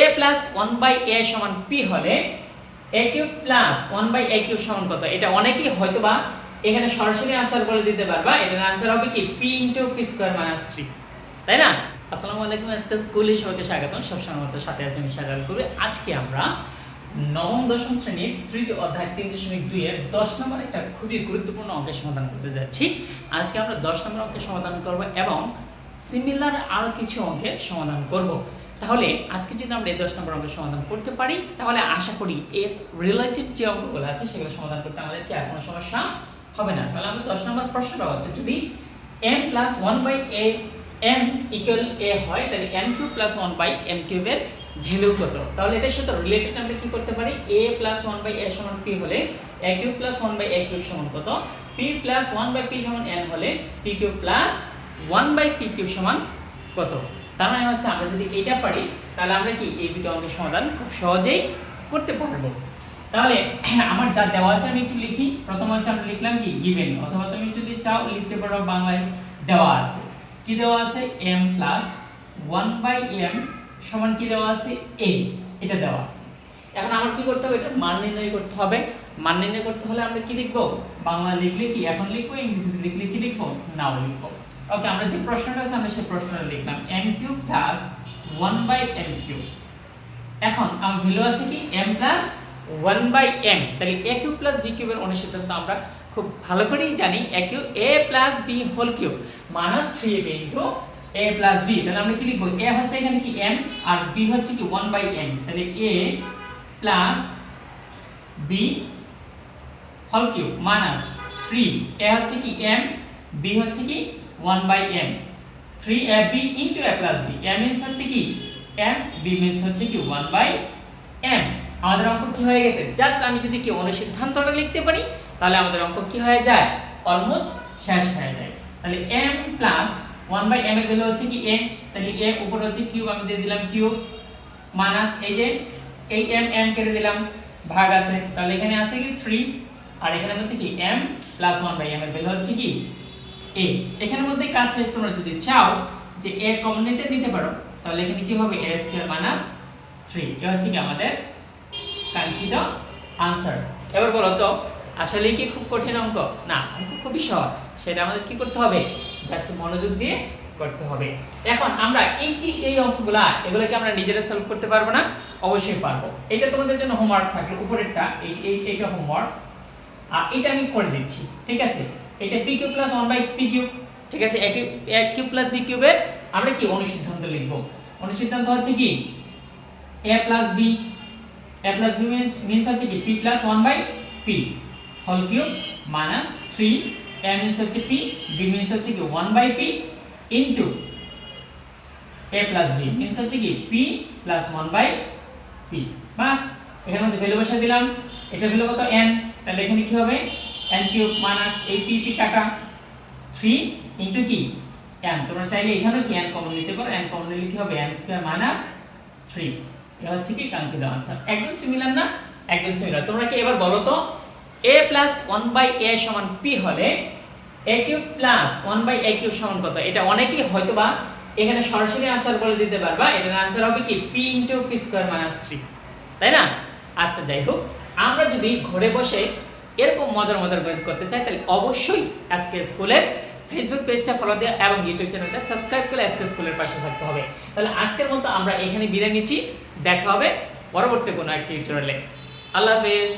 A plus one by A সমান P হলে A cube plus one by A cube সমান কত? এটা অনেকেই হয়তো বা এখানে সরাসরি আনসার বলে দিতে পারবা। এটার আনসার হবে কি? P into P square minus three তাই না? আসসালামু আলাইকুম, আজকে স্কুলে সবাইকে স্বাগতম। সবসময় মতো সাথে আছে আমি সাজাল করি আজকে আমরা নবম, দশম শ্রেণির তৃতীয় অধ্যায় তিন দশমিক দুই এর দশ নম্বর একটা খুবই গুরুত্বপূর্ণ অঙ্কের সমাধান করতে যাচ্ছি। আজকে আমরা দশ নম্বর অঙ্কের সমাধান করব এবং সিমিলার আরও কিছু অঙ্কের সমাধান করব। তাহলে আজকে যদি আমরা এই দশ নম্বর অঙ্কের সমাধান করতে পারি, তাহলে আশা করি এর রিলেটেড যে অঙ্কগুলো আছে সেগুলো সমাধান করতে আমাদেরকে আর কোনো সমস্যা হবে না। তাহলে আমাদের দশ নম্বর প্রশ্নটা হচ্ছে, যদি M plus one by A M equal A হয়, তাহলে M cube plus one by M কিউবের ভ্যালু কত? তাহলে এটার সাথে রিলেটেড আমরা কি করতে পারি? A plus one by A সমান পি হলে A cube plus one by A cube সমান কত? P plus one by P সমান এন হলে P cube plus one by P cube সমান কত? তার মানে হচ্ছে আমরা যদি এটা পারি, তাহলে আমরা কি এই দুটো অঙ্কের সমাধান খুব সহজেই করতে পারব। তাহলে আমার যা দেওয়া আছে আমি একটু লিখি। প্রথম হচ্ছে আমরা লিখলাম কি? গিভেন অথবা তুমি যদি চাও লিখতে পারো বাংলায় দেওয়া আছে। কি দেওয়া আছে? m plus one by M সমান কি দেওয়া আছে? এ এটা দেওয়া আছে। এখন আমার কি করতে হবে? এটা মান নির্ণয় করতে হবে। মান নির্ণয় করতে হলে আমরা কি লিখব? বাংলা লিখলে কি? এখন লিখব, ইংরেজিতে লিখলে কি লিখব? নাও লিখব। ওকে আমরা যে প্রশ্নটা আছে, আমরা সেই প্রশ্নটা লিখলাম। m cube plus one by M cube এখন, আমার ভ্যালু আছে কি? m plus one by M তাহলে এ কিউব প্লাস বি কিউবের অনুসিদ্ধান্ত আমরা খুব ভালো করেই জানি। A q a plus b whole cube minus three a b into a plus b তাহলে আমরা কি লিখব? এ হচ্ছে এখানে কি এম আর বি হচ্ছে কি ওয়ান বাই এম তাহলে a plus b whole cube minus three a হচ্ছে কি এম বি হচ্ছে কি one by m three a b into a plus b a means হচ্ছে কি? এম বি মিনস হচ্ছে কি ওয়ান বাই এম আমাদের অঙ্ক কি হয়ে গেছে? জাস্ট আমি যদি কি অনুসিদ্ধান্তটা লিখতে পারি, তাহলে আমাদের অঙ্ক কি হয়ে যায়? অলমোস্ট শেষ হয়ে যায়। তাহলে m plus one by m এর ভ্যালু হচ্ছে কি a তাহলে a উপরে হচ্ছে কিউব, আমি দিয়ে দিলাম কিউব মাইনাস এই যে, এই m m কেটে দিলাম, ভাগ আছে। তাহলে এখানে আছে কি 3 আর এখানের মধ্যে কি m plus one by m এর ভ্যালু হচ্ছে কি a এখানের মধ্যে কাজ শেষ তোমরা যদি চাও যে a কমন নিতে নিতে পারো, তাহলে এখানে কি হবে? A স্কয়ার মাইনাস 3 এ হচ্ছে কি আমাদের কাঙ্ক্ষিত আনসার এবার বলো তো, আসলে কি খুব কঠিন অঙ্ক? না, অঙ্ক খুবই সহজ। সেটা আমাদের কি করতে হবে? জাস্ট মনোযোগ দিয়ে করতে হবে। এখন আমরা এই যে এই অঙ্কগুলা, এগুলোকে আমরা নিজেরা সলভ করতে পারব না? অবশ্যই পারব। এটা তোমাদের জন্য হোমওয়ার্ক থাকল উপরেরটা, এই এইটা হোমওয়ার্ক আর এটা আমি করে দিচ্ছি। ঠিক আছে? এটা p q plus one by p q ঠিক আছে? এক কিউ প্লাস বি কিউবের আমরা কি অনুসিদ্ধান্ত লিখব? অনুসিদ্ধান্ত হচ্ছে কি? A plus b a plus b means হচ্ছে কি? P plus 1 by p whole cube minus 3 a means হচ্ছে পি বি means হচ্ছে কি? 1 by p into a plus b means হচ্ছে কি? P plus one by p বাস, এখানে মধ্যে value বসিয়ে দিলাম। এটা ভ্যালু কত? N তাহলে এখানে কি হবে? N কিউব মাইনাস এই p কাটা 3 ইনটু কি n. তোমরা চাইলে এখানেও কি n কমন নিতে পারো? N কমন নিলে কি হবে? N স্কয়ার মাইনাস 3 এটা হচ্ছে কি কাঙ্ক্ষিত আনসার একদম সিমিলার না? একদম সিমিলার তোমরা কি এবার বলো তো? A plus one by a সমান পি হলে a cube plus one by a cube সমান কত? এটা অনেকেই হয়তো বা এখানে সরাসরি আনসার বলে দিতে পারবা। এটার আনসার হবে কি? P into p square minus three তাই না? আচ্ছা যাই হোক। আমরা যদি ঘরে বসে এরকম মজার মজার গণিত করতে চাই, তাহলে অবশ্যই আজকে স্কুলের ফেসবুক পেজটা ফলো দেওয়া এবং ইউটিউব চ্যানেলটা সাবস্ক্রাইব করে আজকে স্কুলের পাশে থাকতে হবে। তাহলে আজকের মতো আমরা এখানে বিদায় নিচ্ছি। দেখা হবে পরবর্তী কোনো একটি টিউটোরিয়ালে আল্লাহ হাফেজ।